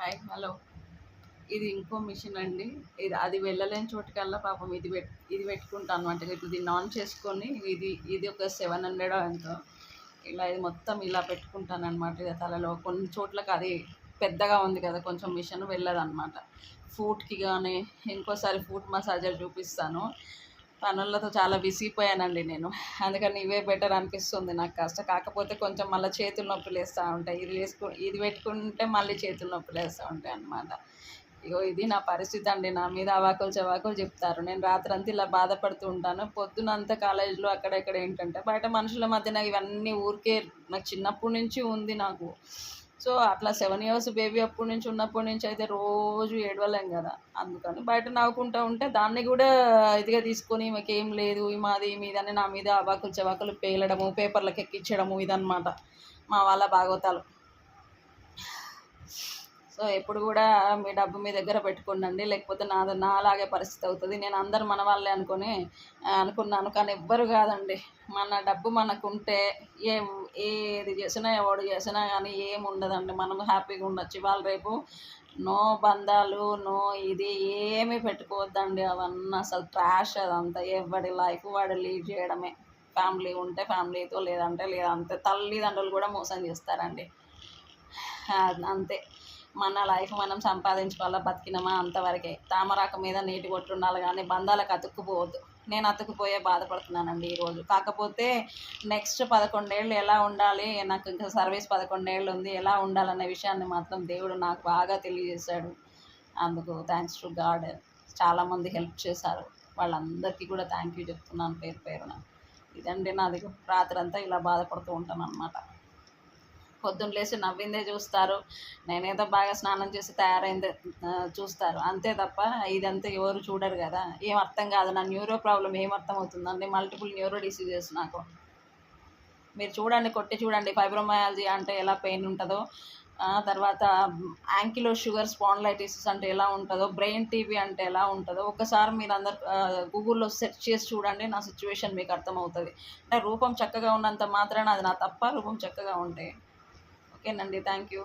Hi hello. ఇది ఇంకో machine అండి. ఇది అది వెళ్ళలేని చోటుకల్లా పాపం ఇది పెట్ ఇది పెట్టుకుంటాను అనమాట ఇప్పుడు దీన్ని ఆన్ చేసుకొని ఇది ఇది ఒక సెవెన్ హండ్రెడ్ ఎంతో. ఇలా ఇది మొత్తం ఇలా పెట్టుకుంటాను అనమాట ఇది తలలో కొన్ని చోట్లకి అది పెద్దగా ఉంది కదా కొంచెం మిషన్ వెళ్ళదు అనమాట ఫూట్కి కానీ ఇంకోసారి ఫూట్ మసాజర్ చూపిస్తాను. పనులతో చాలా విసిగిపోయానండి నేను. అందుకని ఇవే బెటర్ అనిపిస్తుంది నాకు కాస్త. కాకపోతే కొంచెం మళ్ళీ చేతులు నొప్పులు వేస్తూ ఉంటాయి. ఇది వేసుకు ఇది పెట్టుకుంటే మళ్ళీ చేతులు నొప్పులు వేస్తూ ఉంటాయి అన్నమాట. ఇగో ఇది నా పరిస్థితి అండి. నా మీద అవాకులు చవాకులు చెప్తారు. నేను రాత్రంతా ఇలా బాధపడుతూ ఉంటాను. పొద్దునంతా కాలేజీలో అక్కడెక్కడ ఏంటంటే బయట మనుషుల మధ్య నాకు ఇవన్నీ ఊరికే నాకు చిన్నప్పటి నుంచి ఉంది నాకు. సో అట్లా సెవెన్ ఇయర్స్ బేబీ అప్పటి నుంచి ఉన్నప్పటి నుంచి అయితే రోజు ఏడవలేం కదా. అందుకని బయట నవ్వుకుంటూ ఉంటే దాన్ని కూడా ఇదిగా తీసుకొని మాకు ఏం లేదు మాది మీదని నా మీద అబాకులు చవాకులు పేలడము పేపర్లకు ఎక్కించడము ఇదన్నమాట మా వాళ్ళ భాగవతాలు సో ఎప్పుడు కూడా మీ డబ్బు మీ దగ్గర పెట్టుకోండి లేకపోతే నాది నాలాగే పరిస్థితి అవుతుంది. నేను అందరు మన వాళ్ళే అనుకొని అనుకున్నాను. కానీ ఎవ్వరు కాదండి. మన డబ్బు మనకుంటే ఏ ఏది చేసినా ఎవడు చేసినా కానీ ఏం ఉండదండి మనం హ్యాపీగా ఉండొచ్చు. ఇవాళ రేపు నో బంధాలు నో ఇది ఏమీ పెట్టుకోవద్దండి. అవన్నీ అసలు ట్రాష్ అదంతా. ఎవడి లైఫ్ వాడు లీడ్ చేయడమే. ఫ్యామిలీ ఉంటే ఫ్యామిలీతో లేదంటే లేదంతే తల్లిదండ్రులు కూడా మోసం చేస్తారండి. అంతే. మన లైఫ్ మనం సంపాదించుకోవాలా బతికినామా అంతవరకే. తామరాక మీద నీటి కొట్టుండాలి కానీ బంధాలకు అతుక్కుపోవద్దు. నేను అతుక్కుపోయే బాధపడుతున్నానండి ఈరోజు. కాకపోతే నెక్స్ట్ పదకొండేళ్ళు ఎలా ఉండాలి నాకు ఇంకా సర్వీస్ పదకొండేళ్ళు ఉంది ఎలా ఉండాలనే విషయాన్ని మాత్రం దేవుడు నాకు బాగా తెలియజేశాడు. అందుకు థ్యాంక్స్ టు గాడ్ చాలామంది హెల్ప్ చేశారు. వాళ్ళందరికీ కూడా థ్యాంక్ యూ చెప్తున్నాను పేరు పేరున. ఇదండి నాది. రాత్రంతా ఇలా బాధపడుతూ ఉంటాను అనమాట పొద్దున్న లేచి నవ్విందే చూస్తారు. నేనేదో బాగా స్నానం చేసి తయారైందే చూస్తారు. అంతే తప్ప ఇదంతా ఎవరు చూడరు కదా. ఏం అర్థం కాదు. నా న్యూరో ప్రాబ్లం ఏం అర్థం అవుతుందండి మల్టిపుల్ న్యూరో డిసీజెస్ నాకు. మీరు చూడండి కొట్టి చూడండి. ఫైబ్రోమయాలజీ అంటే ఎలా పెయిన్ ఉంటుందో తర్వాత యాంకిలో షుగర్ స్పాండ్లైటిసిస్ అంటే ఎలా ఉంటుందో బ్రెయిన్ టీవీ అంటే ఎలా ఉంటుందో ఒకసారి మీరు అందరు గూగుల్లో సెర్చ్ చేసి చూడండి నా సిచ్యువేషన్ మీకు అర్థమవుతుంది. అంటే రూపం చక్కగా ఉన్నంత మాత్రాన అది నా తప్ప రూపం చక్కగా ఉంటే ఓకేనండి థ్యాంక్ యూ